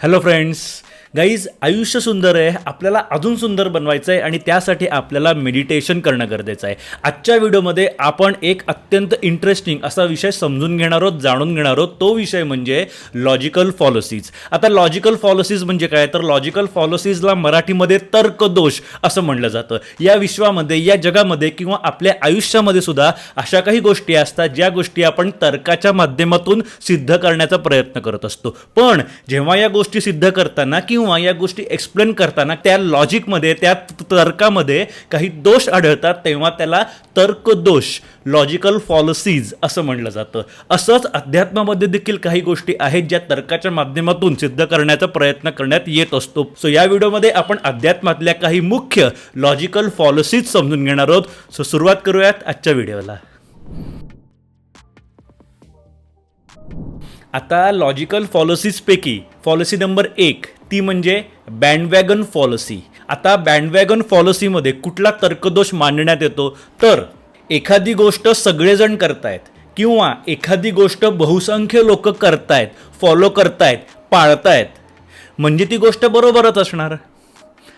hello friends. Guys आयुष्य सुंदर आहे आपल्याला अजून सुंदर बनवायचं आहे आणि त्यासाठी आपल्याला मेडिटेशन करणं गरजेचं आहे. आजच्या व्हिडिओमध्ये आपण एक अत्यंत इंटरेस्टिंग असा विषय समजून घेणार आहोत जाणून घेणार आहोत. तो विषय म्हणजे लॉजिकल फॉलोसीज आता लॉजिकल फॉलोसीज म्हणजे काय? तर लॉजिकल फॉलोसीजला मराठीमध्ये तर्कदोष असं म्हणलं जातं. या विश्वामध्ये या जगामध्ये किंवा आपल्या आयुष्यामध्ये सुद्धा अशा काही गोष्टी असतात ज्या गोष्टी आपण तर्काच्या माध्यमातून सिद्ध करण्याचा प्रयत्न करत असतो. पण जेव्हा या गोष्टी सिद्ध करताना किंवा किंवा या गोष्टी एक्सप्लेन करताना त्या लॉजिकमध्ये त्या तर्कामध्ये काही दोष आढळतात तेव्हा त्याला तर्कदोष लॉजिकल फॉलोसीज असं म्हणलं जातं. असंच अध्यात्मामध्ये देखील काही गोष्टी आहेत ज्या तर्काच्या माध्यमातून सिद्ध करण्याचा प्रयत्न करण्यात येत असतो. सो या व्हिडिओमध्ये आपण अध्यात्मातल्या काही मुख्य लॉजिकल फॉलोसीज समजून घेणार आहोत. सो सुरुवात करूयात आजच्या व्हिडिओला. आता लॉजिकल पॉलिसीजपैकी फॉलोसी नंबर एक ती म्हणजे बँडवॅगन पॉलिसी आता बँडवॅगन पॉलिसीमध्ये कुठला तर्कदोष मांडण्यात येतो? तर एखादी गोष्ट सगळेजण करतायत किंवा एखादी गोष्ट बहुसंख्य लोक करतायत फॉलो करतायत पाळतायत म्हणजे ती गोष्ट बरोबरच असणार.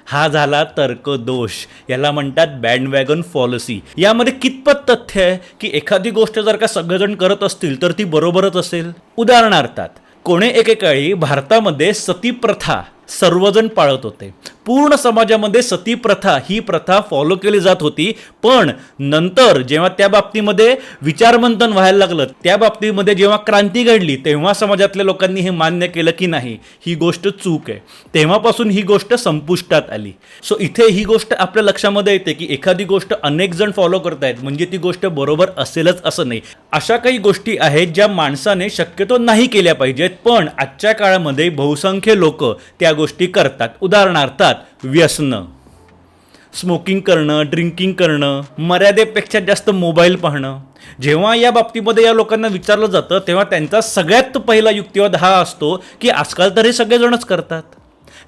हा झाला तर्कदोष. याला म्हणतात बँडवॅगन पॉलिसी यामध्ये कितपत तथ्य आहे की एखादी गोष्ट जर का सगळेजण करत असतील तर ती बरोबरच असेल? उदाहरणार्थात कोणे एकेकाळी भारतामध्ये सती प्रथा सर्वजण पाळत होते. पूर्ण समाजामध्ये सती प्रथा ही प्रथा फॉलो केली जात होती. पण नंतर जेव्हा त्या बाबतीमध्ये विचारमंथन व्हायला लागलं त्या बाबतीमध्ये जेव्हा क्रांती घडली तेव्हा समाजातल्या लोकांनी हे मान्य केलं की नाही ही गोष्ट चूक आहे. तेव्हापासून ही गोष्ट संपुष्टात आली. सो इथे ही गोष्ट आपल्या लक्षामध्ये येते की एखादी गोष्ट अनेक जण फॉलो करतायत म्हणजे ती गोष्ट बरोबर असेलच असं नाही. अशा काही गोष्टी आहेत ज्या माणसाने शक्यतो नाही केल्या पाहिजेत पण आजच्या काळामध्ये बहुसंख्य लोक त्या गोष्टी करतात. उदाहरणार्थ व्यसनं. स्मोकिंग करणं ड्रिंकिंग करणं मर्यादेपेक्षा जास्त मोबाईल पाहणं. जेव्हा या बाबतीमध्ये या लोकांना विचारलं जातं तेव्हा त्यांचा सगळ्यात पहिला युक्तिवाद हा असतो की आजकाल तर हे सगळेजणच करतात.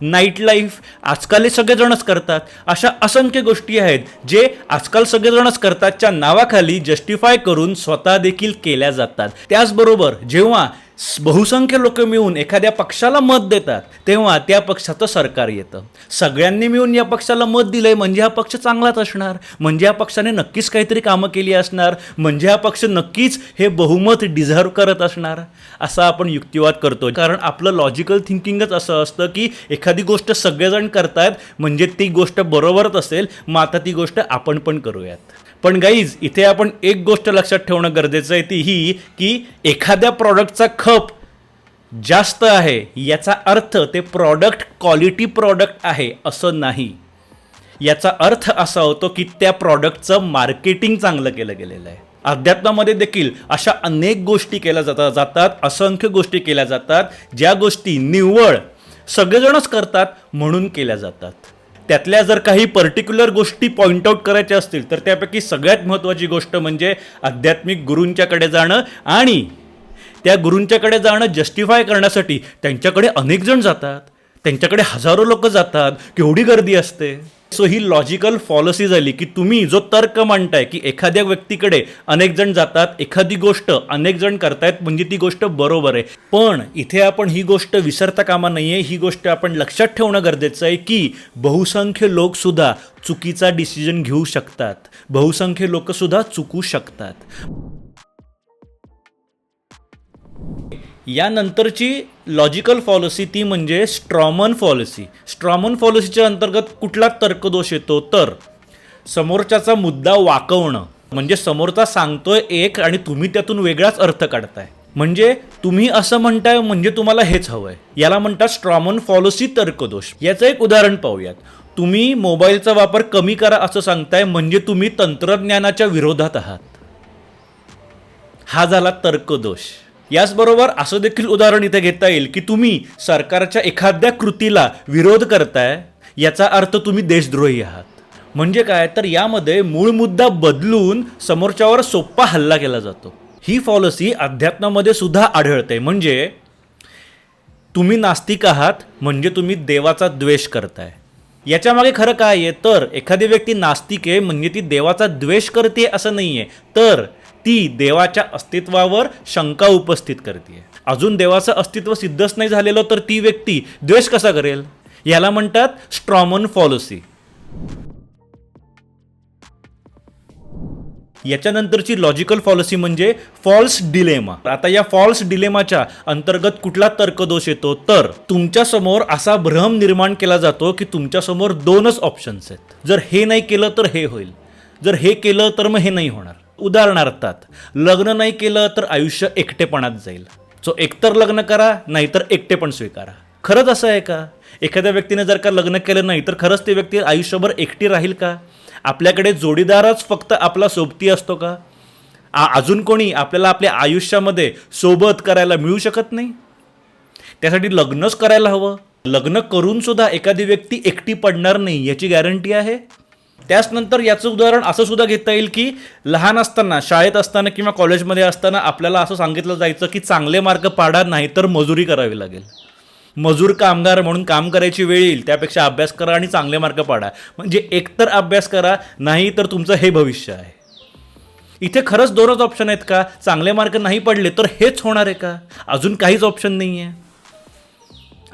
नाईट लाईफ आजकाल हे सगळेजणच करतात. अशा असंख्य गोष्टी आहेत जे आजकाल सगळेजणच करतातच्या नावाखाली जस्टिफाय करून स्वतः देखील केल्या जातात. त्याचबरोबर जेव्हा बहुसंख्य लोक मिळून एखाद्या पक्षाला मत देतात तेव्हा त्या पक्षाचं सरकार येतं. सगळ्यांनी मिळून या पक्षाला मत दिलंय म्हणजे हा पक्ष चांगलाच असणार. म्हणजे या पक्षाने नक्कीच काहीतरी कामं केली असणार. म्हणजे हा पक्ष नक्कीच हे बहुमत डिझर्व करत असणार. असा आपण युक्तिवाद करतो कारण आपलं लॉजिकल थिंकिंगच असं असतं की एखादी गोष्ट सगळेजण करतायत म्हणजे ती गोष्ट बरोबरच असेल मग आता ती गोष्ट आपण पण करूयात. पण गाईज इथे आपण एक गोष्ट लक्षात ठेवणं गरजेचं आहे ती ही की एखाद्या प्रॉडक्टचा खप जास्त आहे याचा अर्थ ते प्रॉडक्ट क्वालिटी प्रॉडक्ट आहे असं नाही. याचा अर्थ असा होतो की त्या प्रॉडक्टचं मार्केटिंग चांगलं केलं गेलेलं आहे. अध्यात्मामध्ये देखील अशा अनेक गोष्टी केल्या जातात जातात असंख्य गोष्टी केल्या जातात ज्या गोष्टी निव्वळ सगळेजणच करतात म्हणून केल्या जातात. त्यातल्या जर काही पर्टिक्युलर गोष्टी पॉईंट आऊट करायच्या असतील तर त्यापैकी सगळ्यात महत्त्वाची गोष्ट म्हणजे आध्यात्मिक गुरूंच्याकडे जाणं आणि त्या गुरूंच्याकडे जाणं जस्टिफाय करण्यासाठी त्यांच्याकडे अनेक जण जातात. त्यांच्याकडे हजारो लोक जातात. केवढी गर्दी असते? सो ही लॉजिकल फॉलसी झाली की तुम्ही जो तर्क मांडताय की एखाद्या व्यक्तीकडे अनेक जण जातात एखादी गोष्ट अनेक जण करतायत म्हणजे ती गोष्ट बरोबर आहे. पण इथे आपण ही गोष्ट विसरता कामा नाहीये ही गोष्ट आपण लक्षात ठेवणं गरजेचं आहे की बहुसंख्य लोकसुद्धा चुकीचा डिसिजन घेऊ शकतात. बहुसंख्य लोकसुद्धा चुकू शकतात. यानंतरची लॉजिकल पॉलिसी ती म्हणजे स्ट्रॉमन पॉलिसी स्ट्रॉमन पॉलिसीच्या अंतर्गत कुठला तर्कदोष येतो? तर समोरच्याचा मुद्दा वाकवणं. म्हणजे समोरचा सांगतोय एक आणि तुम्ही त्यातून वेगळाच अर्थ काढताय. म्हणजे तुम्ही असं म्हणताय म्हणजे तुम्हाला हेच हवंय. याला म्हणतात स्ट्रॉमन पॉलिसी तर्कदोष. याचं एक उदाहरण पाहूयात. तुम्ही मोबाईलचा वापर कमी करा असं सांगताय म्हणजे तुम्ही तंत्रज्ञानाच्या विरोधात आहात. हा झाला तर्कदोष. याचबरोबर असं देखील उदाहरण इथे घेता येईल की तुम्ही सरकारच्या एखाद्या कृतीला विरोध करताय याचा अर्थ तुम्ही देशद्रोही आहात. म्हणजे काय? तर यामध्ये मूळ मुद्दा बदलून समोरच्यावर सोप्पा हल्ला केला जातो. ही पॉलिसी अध्यात्मामध्ये सुद्धा आढळते. म्हणजे तुम्ही नास्तिक आहात म्हणजे तुम्ही देवाचा द्वेष करताय. याच्यामागे खरं काय आहे? तर एखादी व्यक्ती नास्तिक आहे म्हणजे ती देवाचा द्वेष करते असं नाही आहे तर ती देवाच्या अस्तित्वावर शंका उपस्थित करते अजून देवाचं अस्तित्व सिद्धच नाही झालेलं तर ती व्यक्ती द्वेष कसा करेल? याला म्हणतात स्ट्रॉमन फॉलोसी याच्यानंतरची लॉजिकल फॉलसी म्हणजे फॉल्स डिलेमा आता या फॉल्स डिलेमाच्या अंतर्गत कुठला तर्कदोष येतो? तर तुमच्यासमोर असा भ्रम निर्माण केला जातो की तुमच्यासमोर दोनच ऑप्शन्स आहेत. जर हे नाही केलं तर हे होईल. जर हे केलं तर मग हे नाही होणार. उदाहरणार्थात लग्न नाही केलं तर आयुष्य एकटेपणात जाईल. सो एकतर लग्न करा नाहीतर एकटेपण स्वीकारा. खरंच असं आहे का? एखाद्या व्यक्तीने जर का लग्न केलं नाही तर खरंच ती व्यक्ती आयुष्यभर एकटी राहील का? आपल्याकडे जोडीदारच फक्त आपला सोबती असतो का? आ अजून कोणी आपल्याला आपल्या आयुष्यामध्ये सोबत करायला मिळू शकत नाही? त्यासाठी लग्नच करायला हवं. लग्न करूनसुद्धा एखादी व्यक्ती एकटी पडणार नाही याची गॅरंटी आहे? त्याचनंतर याचं उदाहरण असं सुद्धा घेता येईल की लहान असताना शाळेत असताना किंवा कॉलेजमध्ये असताना आपल्याला असं सांगितलं जायचं की चांगले मार्क पाडा नाही तर मजुरी करावी लागेल. मजूर कामगार म्हणून काम करायची वेळ येईल त्यापेक्षा अभ्यास करा आणि चांगले मार्क पाडा. म्हणजे एकतर अभ्यास करा नाही तर तुमचं हे भविष्य आहे. इथे खरंच दोनच ऑप्शन आहेत का? चांगले मार्क नाही पडले तर हेच होणार आहे का? अजून काहीच ऑप्शन नाही आहे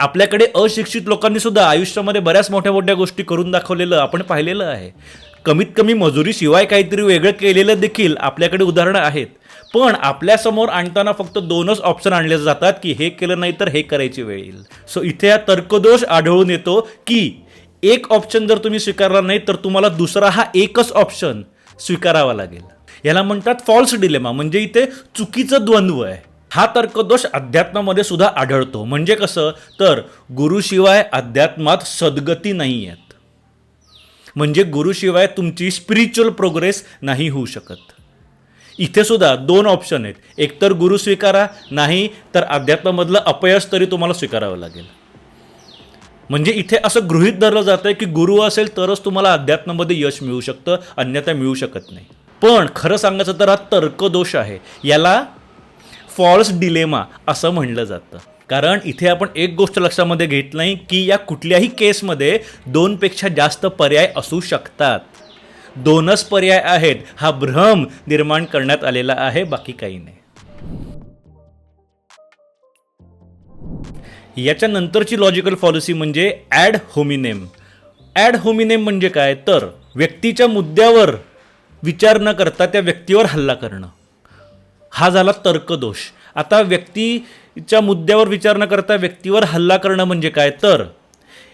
आपल्याकडे अशिक्षित लोकांनी सुद्धा आयुष्यामध्ये बऱ्याच मोठ्या मोठ्या गोष्टी करून दाखवलेलं आपण पाहिलेलं आहे. कमीत कमी मजुरीशिवाय काहीतरी वेगळं केलेलं देखील आपल्याकडे उदाहरणं आहेत. पण आपल्यासमोर आणताना फक्त दोनच ऑप्शन आणले जातात की हे केलं नाही तर हे करायची वेळ येईल. सो इथे हा तर्कदोष आढळून येतो की एक ऑप्शन जर तुम्ही स्वीकारला नाही तर तुम्हाला दुसरा हा एकच ऑप्शन स्वीकारावा लागेल. याला म्हणतात फॉल्स डिलेमा म्हणजे इथे चुकीचं द्वंद्व आहे. हा तर्कदोष अध्यात्मामध्ये सुद्धा आढळतो. म्हणजे कसं? तर गुरुशिवाय अध्यात्मात सद्गती नाही आहेत म्हणजे गुरुशिवाय तुमची स्पिरिच्युअल प्रोग्रेस नाही होऊ शकत. इथे सुद्धा दोन ऑप्शन आहेत. एकतर गुरु स्वीकारा नाही तर अध्यात्मामधलं अपयश तरी तुम्हाला स्वीकारावं लागेल. म्हणजे इथे असं गृहित धरलं जातं आहे की गुरु असेल तरच तुम्हाला अध्यात्मामध्ये यश मिळू शकतं अन्यथा मिळू शकत नाही. पण खरं सांगायचं तर हा तर्कदोष आहे. याला फॉल्स डिलेमा असं म्हणलं जातं. कारण इथे आपण एक गोष्ट लक्षामध्ये घेत नाही की या कुठल्याही केसमध्ये दोनपेक्षा जास्त पर्याय असू शकतात. दोनच पर्याय आहेत हा भ्रम निर्माण करण्यात आलेला आहे बाकी काही नाही. याच्यानंतरची लॉजिकल पॉलिसी म्हणजे ॲड होमिनेम ॲड होमिनेम म्हणजे काय? तर व्यक्तीच्या मुद्द्यावर विचार न करता त्या व्यक्तीवर हल्ला करणं. हा झाला तर्कदोष. आता व्यक्तीच्या मुद्द्यावर विचार न करता व्यक्तीवर हल्ला करणं म्हणजे काय? तर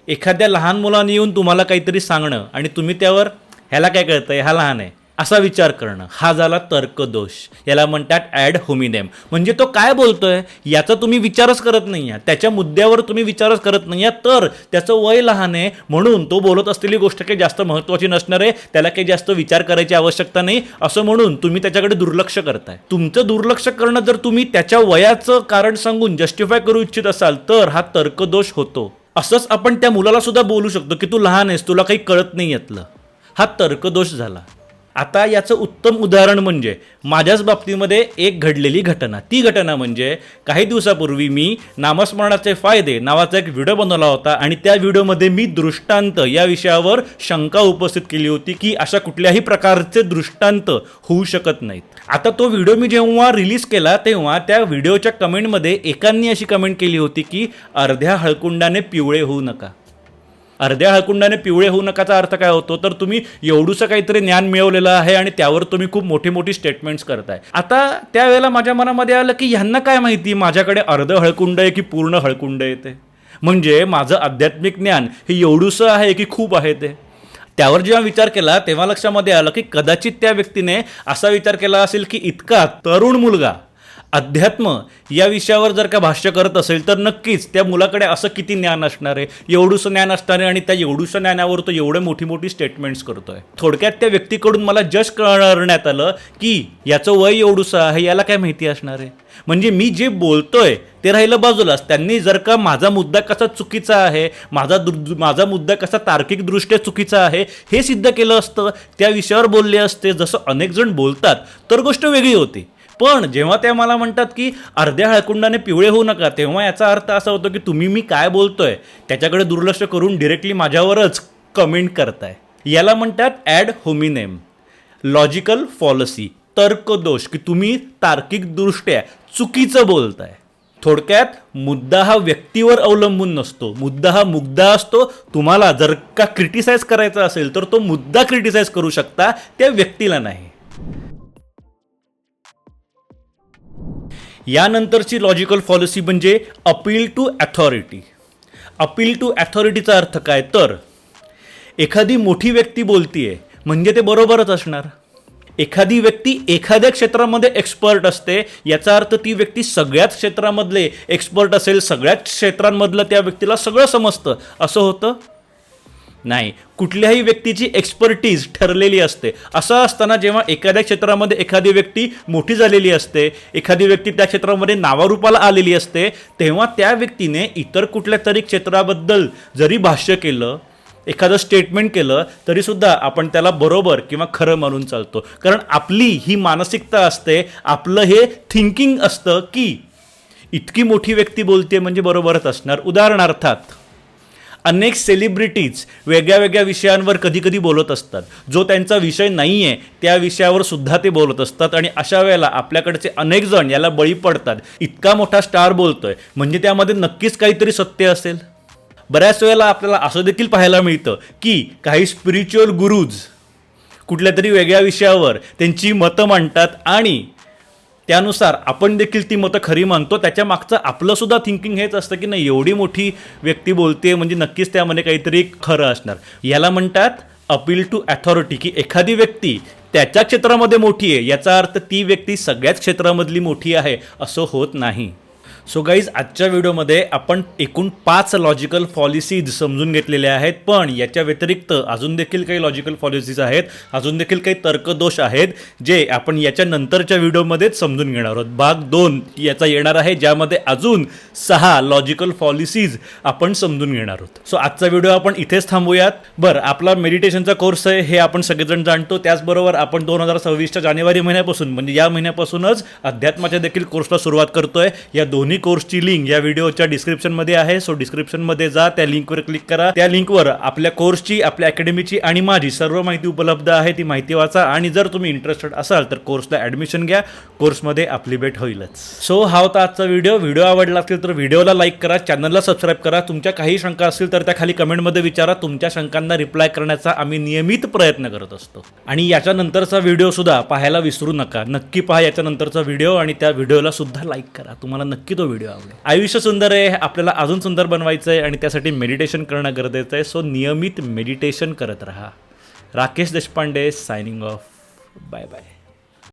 एखाद्या लहान मुलाने येऊन तुम्हाला काहीतरी सांगणं आणि तुम्ही त्यावर ह्याला काय कळतं हा लहान आहे. असा विचार करणं हा झाला तर्कदोष. याला म्हणतात ॲड होमिनेम म्हणजे तो काय बोलतोय? याचा तुम्ही विचारच करत नाही आहात त्याच्या मुद्द्यावर तुम्ही विचारच करत नाही आहात तर त्याचं वय लहान आहे म्हणून तो बोलत असलेली गोष्ट काही जास्त महत्त्वाची नसणार आहे. त्याला काही जास्त विचार करायची आवश्यकता नाही. असं म्हणून तुम्ही त्याच्याकडे दुर्लक्ष करताय. तुमचं दुर्लक्ष करणं जर तुम्ही त्याच्या वयाचं कारण सांगून जस्टिफाय करू इच्छित असाल तर हा तर्कदोष होतो. असंच आपण त्या मुलाला सुद्धा बोलू शकतो की तू लहान आहेस तुला काही कळत नाही यातलं. हा तर्कदोष झाला. आता याचं उत्तम उदाहरण म्हणजे माझ्याच बाबतीमध्ये एक घडलेली घटना. ती घटना म्हणजे काही दिवसापूर्वी मी नामस्मरणाचे फायदे नावाचा एक व्हिडिओ बनवला होता आणि त्या व्हिडिओमध्ये मी दृष्टांत या विषयावर शंका उपस्थित केली होती की अशा कुठल्याही प्रकारचे दृष्टांत होऊ शकत नाहीत. आता तो व्हिडिओ मी जेव्हा रिलीज केला तेव्हा त्या व्हिडिओच्या कमेंटमध्ये एकांनी अशी कमेंट केली होती की अर्ध्या हळकुंडाने पिवळे होऊ नका. अर्ध्या हळकुंडाने पिवळे होऊ नकाचा अर्थ काय होतो? तर तुम्ही एवढूसं काहीतरी ज्ञान मिळवलेलं आहे आणि त्यावर तुम्ही खूप मोठी मोठी स्टेटमेंट्स करताय. आता त्यावेळेला माझ्या मनामध्ये आलं की ह्यांना काय माहिती? माझ्याकडे अर्ध हळकुंड आहे की पूर्ण हळकुंड आहे ते? म्हणजे माझं आध्यात्मिक ज्ञान हे एवढूसं आहे की खूप आहे ते? त्यावर जेव्हा विचार केला तेव्हा लक्षामध्ये आलं की कदाचित त्या व्यक्तीने असा विचार केला असेल की इतका तरुण मुलगा अध्यात्म या विषयावर जर का भाष्य करत असेल तर नक्कीच त्या मुलाकडे असं किती ज्ञान असणार आहे? एवढूसं ज्ञान असणार आहे आणि त्या एवढूसं ज्ञानावर तो एवढे मोठी मोठी स्टेटमेंट्स करतोय. थोडक्यात त्या व्यक्तीकडून मला जज करण्यात आलं की याचं वय एवढूसं आहे याला काय माहिती असणार आहे? म्हणजे मी जे बोलतोय ते राहिलं बाजूलाच. त्यांनी जर का माझा मुद्दा कसा चुकीचा आहे माझा माझा मुद्दा कसा तार्किकदृष्ट्या चुकीचा आहे हे सिद्ध केलं असतं त्या विषयावर बोलले असते. जसं अनेक जण बोलतात तर गोष्ट वेगळी होती. पण जेव्हा ते मला म्हणतात की अर्ध्या हळकुंडाने पिवळे होऊ नका तेव्हा याचा अर्थ असा होतो की तुम्ही मी काय बोलतोय त्याच्याकडे दुर्लक्ष करून डिरेक्टली माझ्यावरच कमेंट करताय. याला म्हणतात ॲड होमिनेम लॉजिकल फॉलसी तर्कदोष की तुम्ही तार्किकदृष्ट्या चुकीचं बोलताय. थोडक्यात मुद्दा हा व्यक्तीवर अवलंबून नसतो मुद्दा हा मुद्दा असतो. तुम्हाला जर का क्रिटिसाइज करायचा असेल तर तो मुद्दा क्रिटिसाइज करू शकता त्या व्यक्तीला नाही. यानंतरची लॉजिकल पॉलिसी म्हणजे appeal to authority appeal to ॲथॉरिटीचा अर्थ काय? तर एखादी मोठी व्यक्ती बोलतीये म्हणजे ते बरोबरच असणार. एखादी व्यक्ती एखाद्या क्षेत्रामध्ये एक्सपर्ट असते याचा अर्थ ती व्यक्ती सगळ्याच क्षेत्रामधले एक्सपर्ट असेल सगळ्याच क्षेत्रांमधलं त्या व्यक्तीला सगळं समजतं. असं होतं? नाही. कुठल्याही व्यक्तीची एक्सपर्टीज ठरलेली असते. असं असताना जेव्हा एखाद्या क्षेत्रामध्ये एखादी व्यक्ती मोठी झालेली असते एखादी व्यक्ती त्या क्षेत्रामध्ये नावारूपाला आलेली असते तेव्हा त्या व्यक्तीने इतर कुठल्या तरी क्षेत्राबद्दल जरी भाष्य केलं एखादं स्टेटमेंट केलं तरीसुद्धा आपण त्याला बरोबर किंवा खरं मानून चालतो. कारण आपली ही मानसिकता असते आपलं हे थिंकिंग असतं की इतकी मोठी व्यक्ती बोलते म्हणजे बरोबरच असणार. उदाहरणार्थात अनेक सेलिब्रिटीज वेगळ्या वेगळ्या विषयांवर कधी कधी बोलत असतात. जो त्यांचा विषय नाही आहे त्या विषयावर सुद्धा ते बोलत असतात आणि अशा वेळेला आपल्याकडचे अनेक जण याला बळी पडतात. इतका मोठा स्टार बोलतोय. म्हणजे त्यामध्ये नक्कीच काहीतरी सत्य असेल. बऱ्याच वेळेला आपल्याला असं देखील पाहायला मिळतं की काही स्पिरिच्युअल गुरुज कुठल्या तरी वेगळ्या विषयावर त्यांची मतं मांडतात आणि त्यानुसार आपण देखील ती मतं खरी मानतो. त्याच्या मागचं आपलंसुद्धा थिंकिंग हेच असतं की नाही एवढी मोठी व्यक्ती बोलते म्हणजे नक्कीच त्यामध्ये काहीतरी खरं असणार. याला म्हणतात अपील टू अथॉरिटी की एखादी व्यक्ती त्याच्या क्षेत्रामध्ये मोठी आहे याचा अर्थ ती व्यक्ती सगळ्याच क्षेत्रामधली मोठी आहे असं होत नाही. सो गाईज आजच्या व्हिडिओमध्ये आपण एकूण पाच लॉजिकल पॉलिसीज समजून घेतलेल्या आहेत. पण याच्या व्यतिरिक्त अजून देखील काही लॉजिकल पॉलिसीज आहेत. अजून देखील काही तर्कदोष आहेत जे आपण याच्या नंतरच्या व्हिडिओमध्येच समजून घेणार आहोत. भाग दोन याचा येणार आहे ज्यामध्ये अजून सहा लॉजिकल पॉलिसीज आपण समजून घेणार आहोत. सो आजचा व्हिडिओ आपण इथेच थांबूयात. बरं आपला मेडिटेशनचा कोर्स आहे हे आपण सगळेजण जाणतो. त्याचबरोबर आपण दोन हजार सव्वीसच्या जानेवारी महिन्यापासून म्हणजे या महिन्यापासूनच अध्यात्माच्या देखील कोर्सला सुरुवात करतोय. या दोन्ही दोन्ही कोर्सची लिंक या व्हिडिओच्या डिस्क्रिप्शनमध्ये आहे. सो डिस्क्रिप्शनमध्ये जा त्या लिंकवर क्लिक करा. त्या लिंकवर आपल्या कोर्सची आपल्या अकॅडमीची आणि माझी सर्व माहिती उपलब्ध आहे ती माहिती वाचा. आणि जर तुम्ही इंटरेस्टेड असाल तर कोर्सला ॲडमिशन घ्या. कोर्समध्ये आपली भेट होईलच. सो हा होता आजचा व्हिडिओ. व्हिडिओ आवडला असेल तर व्हिडिओला लाईक करा चॅनलला सबस्क्राईब करा. तुमच्या काही शंका असतील तर त्या खाली कमेंटमध्ये विचारा. तुमच्या शंकांना रिप्लाय करण्याचा आम्ही नियमित प्रयत्न करत असतो. आणि याच्यानंतरचा व्हिडिओ सुद्धा पाहायला विसरू नका. नक्की पहा याच्यानंतरचा व्हिडिओ आणि त्या व्हिडिओला सुद्धा लाईक करा. तुम्हाला नक्की तो व्हिडिओ आवडेल आयुष्य सुंदर आहे आपल्याला अजून सुंदर बनवायचं आहे आणि त्यासाठी मेडिटेशन करणं गरजेचं आहे. सो नियमित मेडिटेशन करत राहा. Rakesh Deshpande signing off bye bye